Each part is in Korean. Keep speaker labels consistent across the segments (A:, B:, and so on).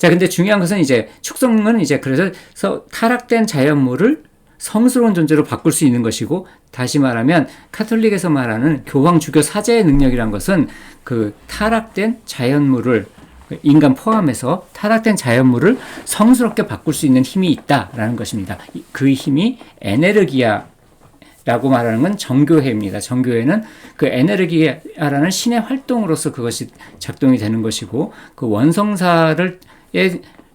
A: 자, 근데 중요한 것은 이제 축성은 이제 그래서 타락된 자연물을 성스러운 존재로 바꿀 수 있는 것이고 다시 말하면 카톨릭에서 말하는 교황 주교 사제의 능력이란 것은 그 타락된 자연물을 인간 포함해서 타락된 자연물을 성스럽게 바꿀 수 있는 힘이 있다라는 것입니다. 그 힘이 에네르기아 라고 말하는 건 정교회입니다. 정교회는 그 에네르기아라는 신의 활동으로서 그것이 작동이 되는 것이고 그 원성사를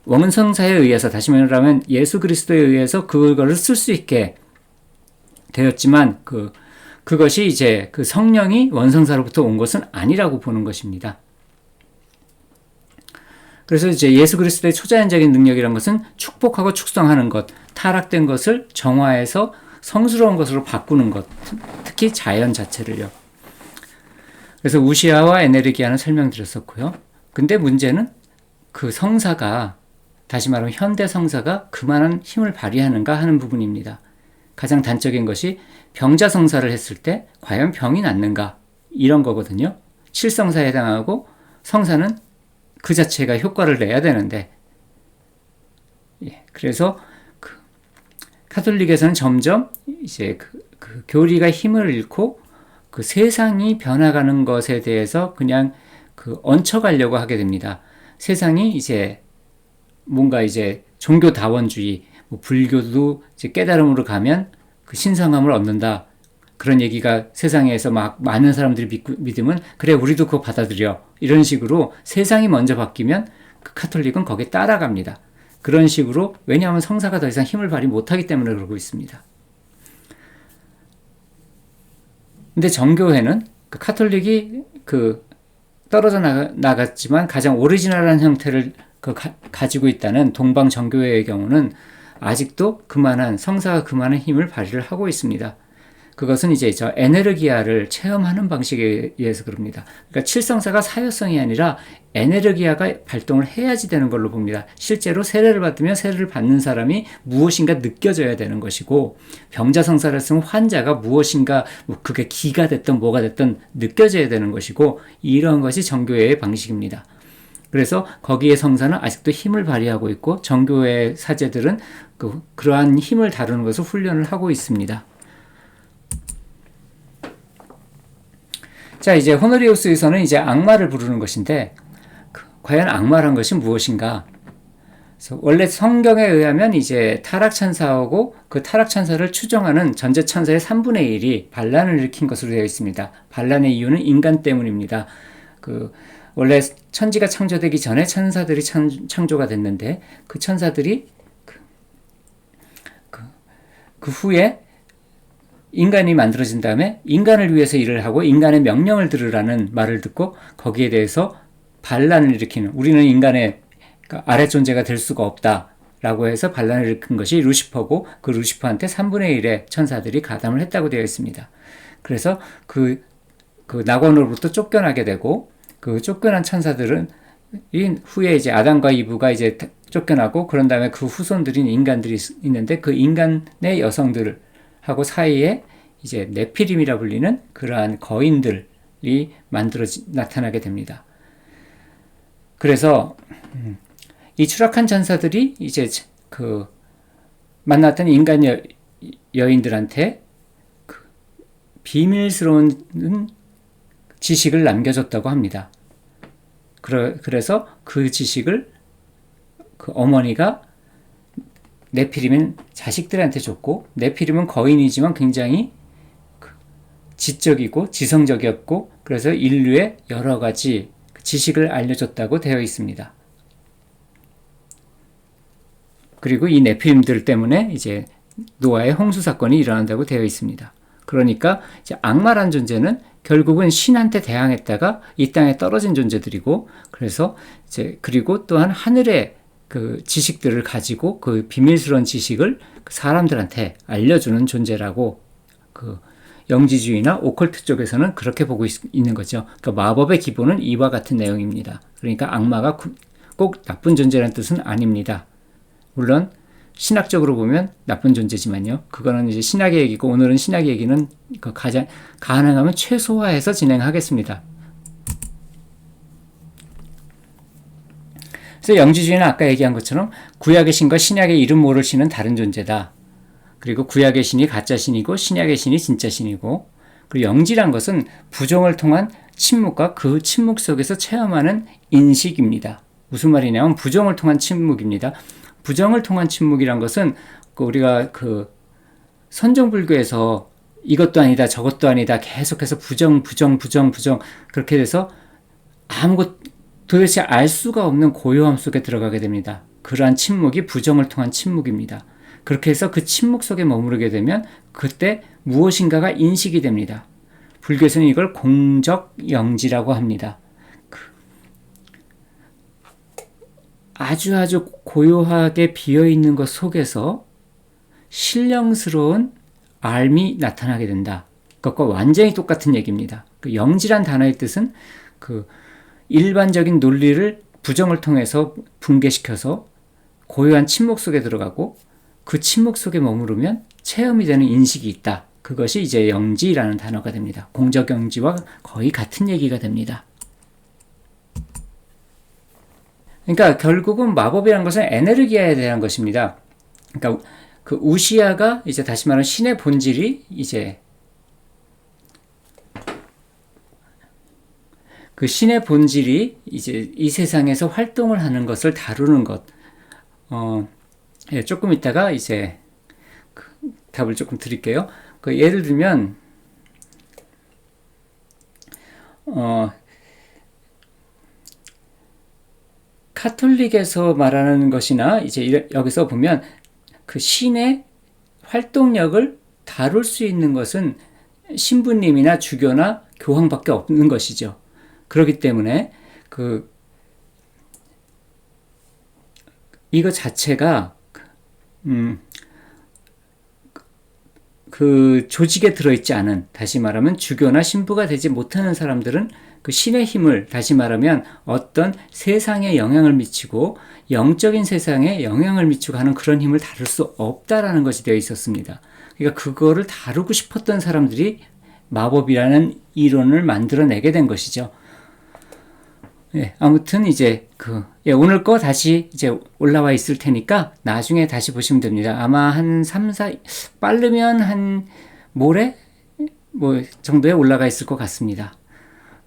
A: 원성사에 의해서 다시 말하면 예수 그리스도에 의해서 그거를 쓸 수 있게 되었지만 그 그것이 이제 그 성령이 원성사로부터 온 것은 아니라고 보는 것입니다. 그래서 이제 예수 그리스도의 초자연적인 능력이란 것은 축복하고 축성하는 것, 타락된 것을 정화해서 성스러운 것으로 바꾸는 것, 특히 자연 자체를요. 그래서 우시아와 에네르기아는 설명드렸었고요. 근데 문제는 그 성사가 다시 말하면 현대 성사가 그만한 힘을 발휘하는가 하는 부분입니다. 가장 단적인 것이 병자 성사를 했을 때 과연 병이 낫는가 이런 거거든요. 칠성사에 해당하고 성사는 그 자체가 효과를 내야 되는데 예, 그래서 그 카톨릭에서는 점점 이제 그, 그 교리가 힘을 잃고 그 세상이 변화가는 것에 대해서 그냥 그 얹혀가려고 하게 됩니다. 세상이 이제 뭔가 이제 종교 다원주의, 뭐 불교도 이제 깨달음으로 가면 그 신성함을 얻는다. 그런 얘기가 세상에서 막 많은 사람들이 믿고, 믿으면 그래 우리도 그거 받아들여 이런 식으로 세상이 먼저 바뀌면 그 카톨릭은 거기에 따라갑니다. 그런 식으로 왜냐하면 성사가 더 이상 힘을 발휘 못하기 때문에 그러고 있습니다. 근데 정교회는 그 카톨릭이 그 떨어져 나가, 지만 가장 오리지널한 형태를 그 가, 지고 있다는 동방 정교회의 경우는 아직도 그만한 성사가 그만한 힘을 발휘를 하고 있습니다. 그것은 이제 저 에네르기아를 체험하는 방식에 의해서 그럽니다. 그러니까 칠성사가 사효성이 아니라 에네르기아가 발동을 해야지 되는 걸로 봅니다. 실제로 세례를 받으면 세례를 받는 사람이 무엇인가 느껴져야 되는 것이고 병자성사를 쓴 환자가 무엇인가 뭐 그게 기가 됐든 뭐가 됐든 느껴져야 되는 것이고 이런 것이 정교회의 방식입니다. 그래서 거기에 성사는 아직도 힘을 발휘하고 있고 정교회 사제들은 그, 그러한 힘을 다루는 것을 훈련을 하고 있습니다. 자, 이제 호노리우스에서는 이제 악마를 부르는 것인데, 그, 과연 악마란 것이 무엇인가? 원래 성경에 의하면 이제 타락천사하고 그 타락천사를 추정하는 전제천사의 3분의 1이 반란을 일으킨 것으로 되어 있습니다. 반란의 이유는 인간 때문입니다. 그, 원래 천지가 창조되기 전에 천사들이 창, 조가 됐는데 그 천사들이 그, 그, 그 후에 인간이 만들어진 다음에 인간을 위해서 일을 하고 인간의 명령을 들으라는 말을 듣고 거기에 대해서 반란을 일으키는 우리는 인간의 그러니까 아래 존재가 될 수가 없다. 라고 해서 반란을 일으킨 것이 루시퍼고 그 루시퍼한테 3분의 1의 천사들이 가담을 했다고 되어 있습니다. 그래서 그, 그 낙원으로부터 쫓겨나게 되고 그 쫓겨난 천사들은 이 후에 이제 아담과 이브가 이제 쫓겨나고 그런 다음에 그 후손들인 인간들이 있는데 그 인간의 여성들 하고 사이에 이제 네피림이라 불리는 그러한 거인들이 만들어 나타나게 됩니다. 그래서 음, 이 추락한 전사들이 이제 그 만났던 인간 여, 여인들한테 그 비밀스러운 지식을 남겨줬다고 합니다. 그래서 그 지식을 그 어머니가 네피림은 자식들한테 줬고 네피림은 거인이지만 굉장히 그 지적이고 지성적이었고 그래서 인류의 여러 가지 지식을 알려줬다고 되어 있습니다. 그리고 이 네피림들 때문에 이제 노아의 홍수 사건이 일어난다고 되어 있습니다. 그러니까 악마란 존재는 결국은 신한테 대항했다가 이 땅에 떨어진 존재들이고 그래서 이제 그리고 또한 하늘의 그 지식들을 가지고 그 비밀스러운 지식을 그 사람들한테 알려주는 존재라고 그 영지주의나 오컬트 쪽에서는 그렇게 보고 있, 는 거죠. 그러니까 마법의 기본은 이와 같은 내용입니다. 그러니까 악마가 꼭 나쁜 존재라는 뜻은 아닙니다. 물론 신학적으로 보면 나쁜 존재지만요. 그거는 이제 신학의 얘기고 오늘은 신학의 얘기는 그 가장 가능하면 최소화해서 진행하겠습니다. 그래서 영지주의는 아까 얘기한 것처럼 구약의 신과 신약의 이름 모를 신은 다른 존재다. 그리고 구약의 신이 가짜 신이고 신약의 신이 진짜 신이고 그리고 영지란 것은 부정을 통한 침묵과 그 침묵 속에서 체험하는 인식입니다. 무슨 말이냐면 부정을 통한 침묵입니다. 부정을 통한 침묵이란 것은 그 우리가 그 선정불교에서 이것도 아니다 저것도 아니다 계속해서 부정 부정 부정 부정 그렇게 돼서 아무것 도대체 알 수가 없는 고요함 속에 들어가게 됩니다. 그러한 침묵이 부정을 통한 침묵입니다. 그렇게 해서 그 침묵 속에 머무르게 되면 그때 무엇인가가 인식이 됩니다. 불교에서는 이걸 공적 영지라고 합니다. 그 아주 아주 고요하게 비어 있는 것 속에서 신령스러운 알미 나타나게 된다. 그것과 완전히 똑같은 얘기입니다. 그 영지란 단어의 뜻은 그 일반적인 논리를 부정을 통해서 붕괴시켜서 고요한 침묵 속에 들어가고 그 침묵 속에 머무르면 체험이 되는 인식이 있다. 그것이 이제 영지라는 단어가 됩니다. 공적 영지와 거의 같은 얘기가 됩니다. 그러니까 결국은 마법이라는 것은 에네르기아에 대한 것입니다. 그러니까 그 우시아가 이제 다시 말하면 신의 본질이 이제 그 신의 본질이 이제 이 세상에서 활동을 하는 것을 다루는 것. 어, 예, 조금 있다가 이제 그 답을 조금 드릴게요. 그 예를 들면 어, 카톨릭에서 말하는 것이나 이제 여기서 보면 그 신의 활동력을 다룰 수 있는 것은 신부님이나 주교나 교황밖에 없는 것이죠. 그렇기 때문에 그 이거 자체가 음, 그 조직에 들어있지 않은 다시 말하면 주교나 신부가 되지 못하는 사람들은 그 신의 힘을 다시 말하면 어떤 세상에 영향을 미치고 영적인 세상에 영향을 미치고 하는 그런 힘을 다룰 수 없다라는 것이 되어 있었습니다. 그러니까 그거를 다루고 싶었던 사람들이 마법이라는 이론을 만들어내게 된 것이죠. 예, 아무튼 이제 그 예, 오늘 거 다시 이제 올라와 있을 테니까 나중에 다시 보시면 됩니다. 아마 한 3, 4 빠르면 한 모레 뭐 정도에 올라가 있을 것 같습니다.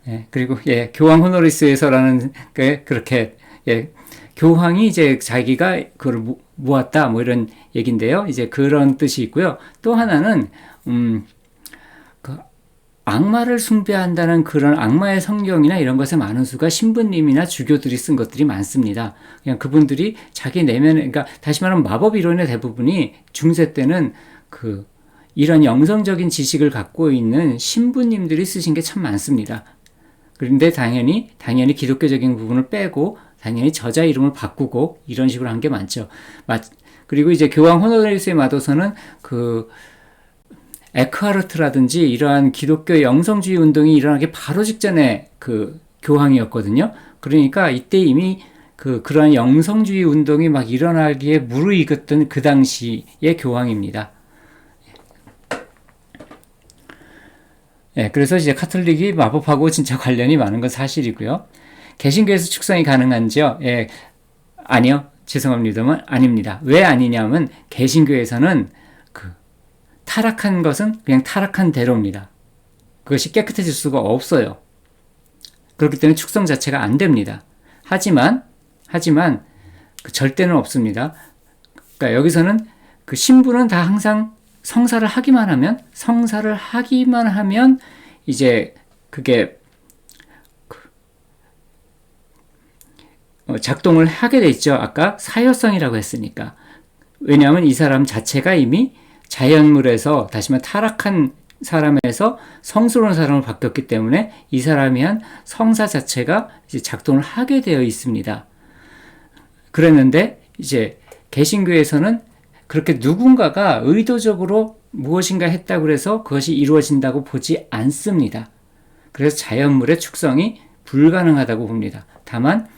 A: 예, 그리고 예, 교황 호노리스에서라는 게 그렇게 예, 교황이 이제 자기가 그걸 모았다 뭐 이런 얘긴데요. 이제 그런 뜻이 있고요. 또 하나는 음 악마를 숭배한다는 그런 악마의 성경이나 이런 것에 많은 수가 신부님이나 주교들이 쓴 것들이 많습니다. 그냥 그분들이 자기 내면, 그러니까 다시 말하면 마법 이론의 대부분이 중세 때는 그 이런 영성적인 지식을 갖고 있는 신부님들이 쓰신 게 참 많습니다. 그런데 당연히, 당연히 기독교적인 부분을 빼고 당연히 저자 이름을 바꾸고 이런 식으로 한 게 많죠. 그리고 이제 교황 호노리스의 마도서는 그 에크하르트라든지 이러한 기독교 영성주의 운동이 일어나기 바로 직전에 그 교황이었거든요. 그러니까 이때 이미 그 그러한 영성주의 운동이 막 일어나기에 무르익었던 그 당시의 교황입니다. 예, 그래서 이제 카톨릭이 마법하고 진짜 관련이 많은 건 사실이고요. 개신교에서 축성이 가능한지요? 예, 아니요. 죄송합니다만 아닙니다. 왜 아니냐면 개신교에서는 타락한 것은 그냥 타락한 대로입니다. 그것이 깨끗해질 수가 없어요. 그렇기 때문에 축성 자체가 안 됩니다. 하지만, 하지만, 그 절대는 없습니다. 그러니까 여기서는 그 신부는 다 항상 성사를 하기만 하면, 성사를 하기만 하면, 이제 그게 그, 어, 작동을 하게 돼 있죠. 아까 사효성이라고 했으니까. 왜냐하면 이 사람 자체가 이미 자연물에서 다시 말해 타락한 사람에서 성스러운 사람으로 바뀌었기 때문에 이 사람이 한 성사 자체가 이제 작동을 하게 되어 있습니다. 그랬는데 이제 개신교에서는 그렇게 누군가가 의도적으로 무엇인가 했다고 해서 그것이 이루어진다고 보지 않습니다. 그래서 자연물의 축성이 불가능하다고 봅니다. 다만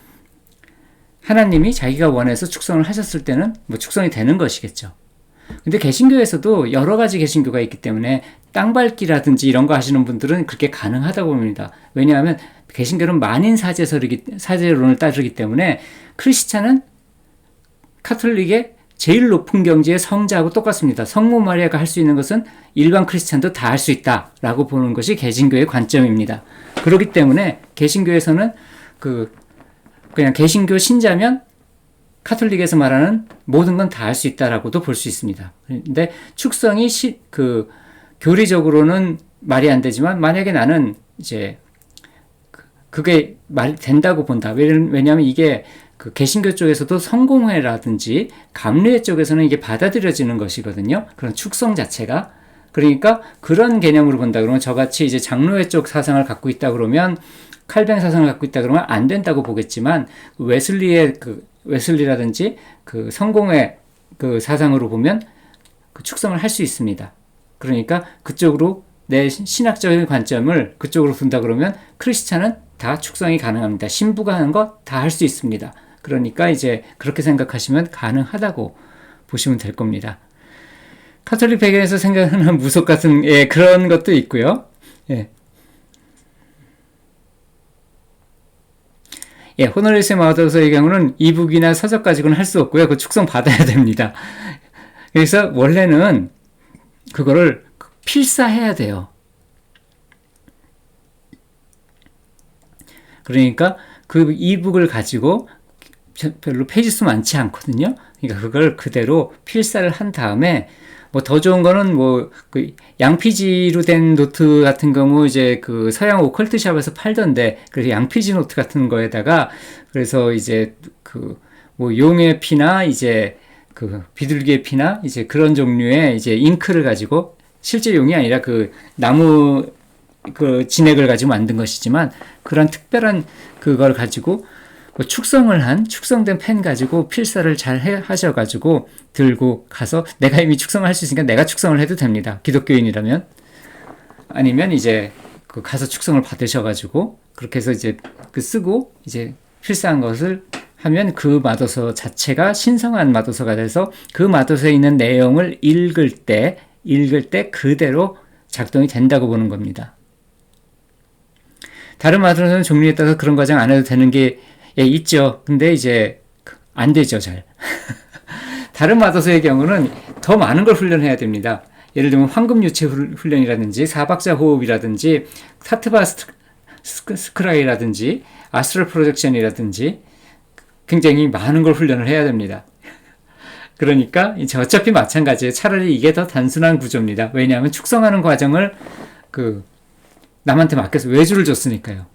A: 하나님이 자기가 원해서 축성을 하셨을 때는 뭐 축성이 되는 것이겠죠. 근데 개신교에서도 여러 가지 개신교가 있기 때문에 땅밟기라든지 이런 거 하시는 분들은 그렇게 가능하다고 봅니다. 왜냐하면 개신교는 만인 사제설이기 사제론을 따르기 때문에 크리스찬은 카톨릭의 제일 높은 경지의 성자하고 똑같습니다. 성모 마리아가 할 수 있는 것은 일반 크리스찬도 다 할 수 있다라고 보는 것이 개신교의 관점입니다. 그렇기 때문에 개신교에서는 그 그냥 개신교 신자면 카톨릭에서 말하는 모든 건 다 할 수 있다라고도 볼 수 있습니다. 근데 축성이 시, 그 교리적으로는 말이 안 되지만 만약에 나는 이제 그, 그게 말 된다고 본다. 왜냐하면 이게 그 개신교 쪽에서도 성공회라든지 감리회 쪽에서는 이게 받아들여지는 것이거든요. 그런 축성 자체가 그러니까 그런 개념으로 본다 그러면 저같이 이제 장로회 쪽 사상을 갖고 있다 그러면 칼뱅 사상을 갖고 있다 그러면 안 된다고 보겠지만 웨슬리의 그 웨슬리라든지 그 성공의 그 사상으로 보면 그 축성을 할 수 있습니다. 그러니까 그쪽으로 내 신학적인 관점을 그쪽으로 둔다 그러면 크리스찬은 다 축성이 가능합니다. 신부가 하는 거 다 할 수 있습니다. 그러니까 이제 그렇게 생각하시면 가능하다고 보시면 될 겁니다. 카톨릭 배경에서 생각하는 무속 같은 예, 그런 것도 있고요. 예. 예, 호노리스 마더서의 경우는 이북이나 서적 가지고는 할 수 없고요. 그 축성 받아야 됩니다. 그래서 원래는 그거를 필사해야 돼요. 그러니까 그 이북을 가지고 별로 페이지 수 많지 않거든요. 그러니까 그걸 그대로 필사를 한 다음에 뭐 더 좋은 거는 뭐 그 양피지로 된 노트 같은 경우 이제 그 서양 오컬트 샵에서 팔던데 그래서 양피지 노트 같은 거에다가 그래서 이제 그 뭐 용의 피나 이제 그 비둘기의 피나 이제 그런 종류의 이제 잉크를 가지고 실제 용이 아니라 그 나무 그 진액을 가지고 만든 것이지만 그런 특별한 그걸 가지고 그 축성을 한 축성된 펜 가지고 필사를 잘 해, 하셔가지고 들고 가서 내가 이미 축성을 할 수 있으니까 내가 축성을 해도 됩니다. 기독교인이라면 아니면 이제 그 가서 축성을 받으셔가지고 그렇게 해서 이제 그 쓰고 이제 필사한 것을 하면 그 마도서 자체가 신성한 마도서가 돼서 그 마도서에 있는 내용을 읽을 때 읽을 때 그대로 작동이 된다고 보는 겁니다. 다른 마도서는 종류에 따라서 그런 과정 안 해도 되는 게 예, 있죠. 근데 이제 안 되죠, 잘. 다른 마도서의 경우는 더 많은 걸 훈련해야 됩니다. 예를 들면 황금 유체 훈련이라든지 사박자 호흡이라든지 사트바 스크라이라든지 아스트럴 프로젝션이라든지 굉장히 많은 걸 훈련을 해야 됩니다. 그러니까 이제 어차피 마찬가지예요. 차라리 이게 더 단순한 구조입니다. 왜냐하면 축성하는 과정을 그 남한테 맡겨서 외주를 줬으니까요.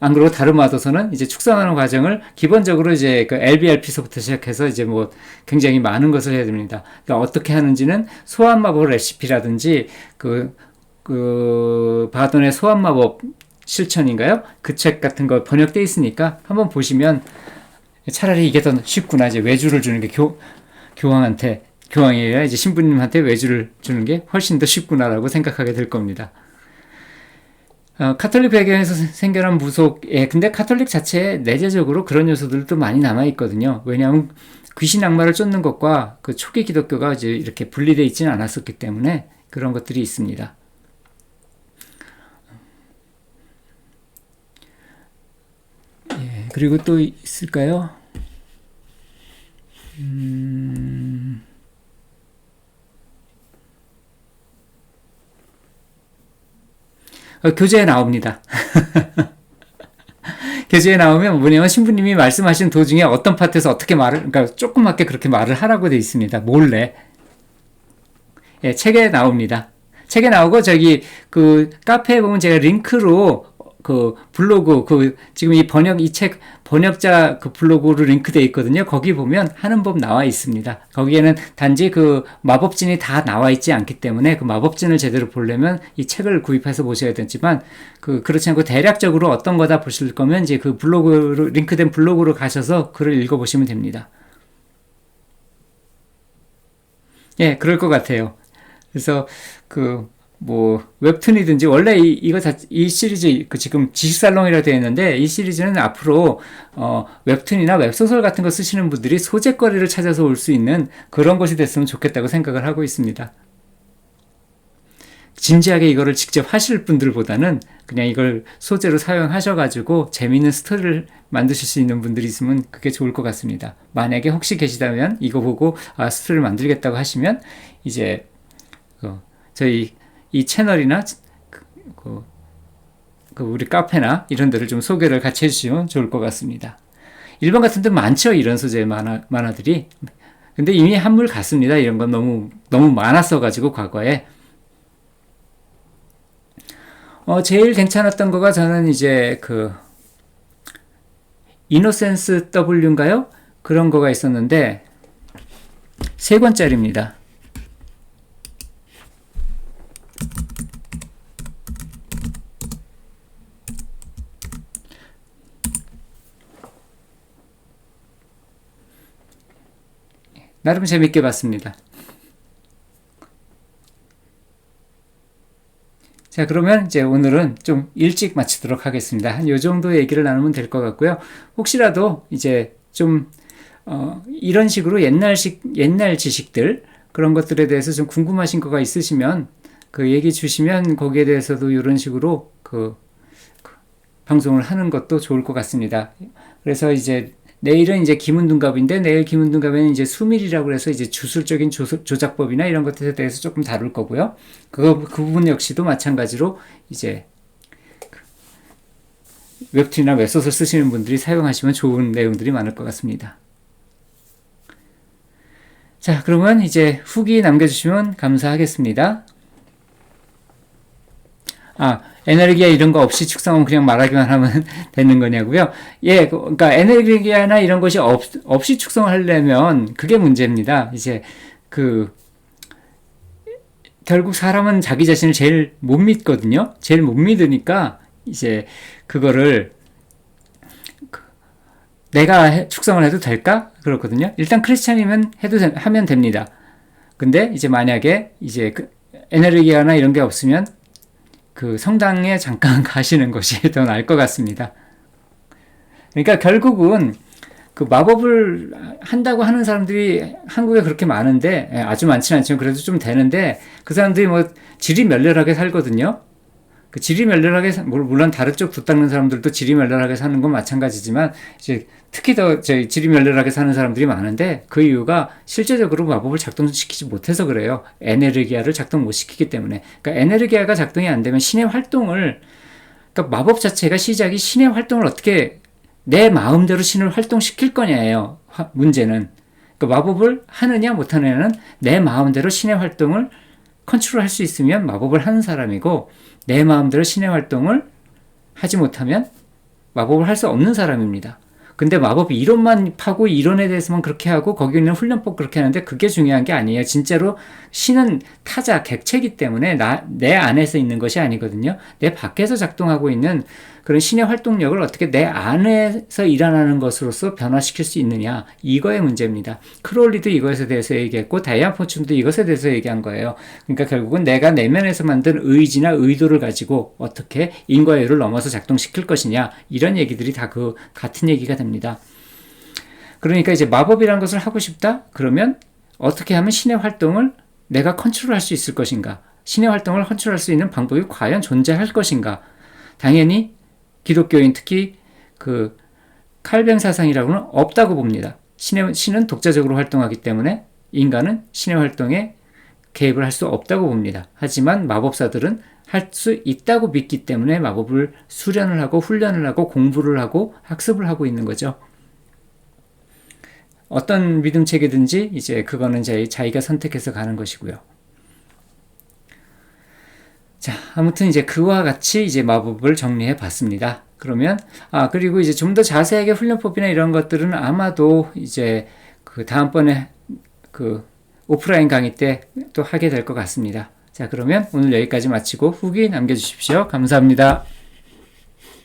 A: 안 그러고 다른 마도서는 이제 축성하는 과정을 기본적으로 이제 그 LBRP서부터 시작해서 이제 뭐 굉장히 많은 것을 해야 됩니다. 그러니까 어떻게 하는지는 소환마법 레시피라든지 그, 그, 바돈의 소환마법 실천인가요? 그 책 같은 거 번역돼 있으니까 한번 보시면 차라리 이게 더 쉽구나. 이제 외주를 주는 게 교, 교황한테, 교황이 아니라 이제 신부님한테 외주를 주는 게 훨씬 더 쉽구나라고 생각하게 될 겁니다. 어, 카톨릭 배경에서 생겨난 무속, 예, 근데 카톨릭 자체에 내재적으로 그런 요소들도 많이 남아 있거든요. 왜냐하면 귀신 악마를 쫓는 것과 그 초기 기독교가 이제 이렇게 분리되어 있지는 않았었기 때문에 그런 것들이 있습니다. 예, 그리고 또 있을까요? 음... 어, 교재에 나옵니다. 교재에 나오면 뭐냐면 신부님이 말씀하신 도중에 어떤 파트에서 어떻게 말을, 그러니까 조그맣게 그렇게 말을 하라고 되어 있습니다. 몰래. 예, 책에 나옵니다. 책에 나오고 저기 그 카페에 보면 제가 링크로 그 블로그 그 지금 이 번역 이 책 번역자 그 블로그로 링크되어 있거든요. 거기 보면 하는 법 나와 있습니다. 거기에는 단지 그 마법진이 다 나와 있지 않기 때문에 그 마법진을 제대로 보려면 이 책을 구입해서 보셔야 되지만 그 그렇지 않고 대략적으로 어떤 거다 보실 거면 이제 그 블로그로 링크된 블로그로 가셔서 글을 읽어 보시면 됩니다. 예, 그럴 것 같아요. 그래서 그 뭐 웹툰이든지 원래 이, 이거 자, 이 시리즈 그 지금 지식살롱이라 되어 있는데 이 시리즈는 앞으로 어, 웹툰이나 웹소설 같은 거 쓰시는 분들이 소재거리를 찾아서 올 수 있는 그런 것이 됐으면 좋겠다고 생각을 하고 있습니다. 진지하게 이거를 직접 하실 분들보다는 그냥 이걸 소재로 사용하셔가지고 재미있는 스토리를 만드실 수 있는 분들이 있으면 그게 좋을 것 같습니다. 만약에 혹시 계시다면 이거 보고 아, 스토리를 만들겠다고 하시면 이제 어, 저희 이 채널이나 그, 그, 그 우리 카페나 이런 데를 좀 소개를 같이 해주시면 좋을 것 같습니다. 일반 같은 데 많죠 이런 소재의 만화, 만화들이 근데 이미 한물 갔습니다 이런 건 너무 너무 많았어 가지고 과거에 어, 제일 괜찮았던 거가 저는 이제 그 이노센스 W인가요? 그런 거가 있었는데 세 권짜리입니다. 나름 재밌게 봤습니다. 자, 그러면 이제 오늘은 좀 일찍 마치도록 하겠습니다. 한 요 정도 얘기를 나누면 될 것 같고요. 혹시라도 이제 좀, 어, 이런 식으로 옛날식, 옛날 지식들, 그런 것들에 대해서 좀 궁금하신 거가 있으시면 그 얘기 주시면 거기에 대해서도 이런 식으로 그, 그 방송을 하는 것도 좋을 것 같습니다. 그래서 이제 내일은 이제 기문둔갑인데 내일 기문둔갑에는 이제 수밀이라고 해서 이제 주술적인 조 작법이나 이런 것들에 대해서 조금 다룰 거고요. 그, 그 부분 역시도 마찬가지로 이제 그 웹툰이나 웹소설 쓰시는 분들이 사용하시면 좋은 내용들이 많을 것 같습니다. 자, 그러면 이제 후기 남겨주시면 감사하겠습니다. 아, 에너지기아 이런 거 없이 축성은 그냥 말하기만 하면 되는 거냐고요? 예, 그, 그러니까 에너지기아나 이런 것이 없, 없이 축성을 하려면 그게 문제입니다. 이제 그 결국 사람은 자기 자신을 제일 못 믿거든요. 제일 못 믿으니까 이제 그거를 그 내가 축성을 해도 될까? 그렇거든요. 일단 크리스찬이면 해도 하면 됩니다. 근데 이제 만약에 이제 그 에너지기아나 이런 게 없으면 그 성당에 잠깐 가시는 것이 더 나을 것 같습니다. 그러니까 결국은 그 마법을 한다고 하는 사람들이 한국에 그렇게 많은데 예, 아주 많지는 않지만 그래도 좀 되는데 그 사람들이 뭐 질이 멸렬하게 살거든요. 그 질이 멸렬하게 물론 다른 쪽두 닦는 사람들도 질이 멸렬하게 사는 건 마찬가지지만 이제 특히 더 저희 질이 멸렬하게 사는 사람들이 많은데 그 이유가 실제적으로 마법을 작동시키지 못해서 그래요. 에네르기아를 작동 못 시키기 때문에. 그러니까 에네르기아가 작동이 안 되면 신의 활동을 그러니까 마법 자체가 시작이 신의 활동을 어떻게 내 마음대로 신을 활동시킬 거냐예요. 문제는. 그러니까 마법을 하느냐 못하느냐는 내 마음대로 신의 활동을 컨트롤할 수 있으면 마법을 하는 사람이고 내 마음대로 신의 활동을 하지 못하면 마법을 할 수 없는 사람입니다. 근데 마법 이론만 파고 이론에 대해서만 그렇게 하고 거기 있는 훈련법 그렇게 하는데 그게 중요한 게 아니에요. 진짜로 신은 타자 객체이기 때문에 나, 내 안에서 있는 것이 아니거든요. 내 밖에서 작동하고 있는 그런 신의 활동력을 어떻게 내 안에서 일어나는 것으로서 변화시킬 수 있느냐 이거의 문제입니다. 크롤리도 이것에 대해서 얘기했고 다이안 포춘도 이것에 대해서 얘기한 거예요. 그러니까 결국은 내가 내면에서 만든 의지나 의도를 가지고 어떻게 인과율을 넘어서 작동시킬 것이냐 이런 얘기들이 다 그 같은 얘기가 됩니다. 그러니까 이제 마법이라는 것을 하고 싶다? 그러면 어떻게 하면 신의 활동을 내가 컨트롤할 수 있을 것인가? 신의 활동을 컨트롤할 수 있는 방법이 과연 존재할 것인가? 당연히 기독교인 특히 그 칼뱅 사상이라고는 없다고 봅니다. 신의, 신은 독자적으로 활동하기 때문에 인간은 신의 활동에 개입을 할 수 없다고 봅니다. 하지만 마법사들은 할 수 있다고 믿기 때문에 마법을 수련을 하고 훈련을 하고 공부를 하고 학습을 하고 있는 거죠. 어떤 믿음 체계든지 이제 그거는 제 자기가 선택해서 가는 것이고요. 자, 아무튼 이제 그와 같이 이제 마법을 정리해 봤습니다. 그러면, 아, 그리고 이제 좀 더 자세하게 훈련법이나 이런 것들은 아마도 이제 그 다음번에 그 오프라인 강의 때 또 하게 될 것 같습니다. 자, 그러면 오늘 여기까지 마치고 후기 남겨주십시오. 감사합니다.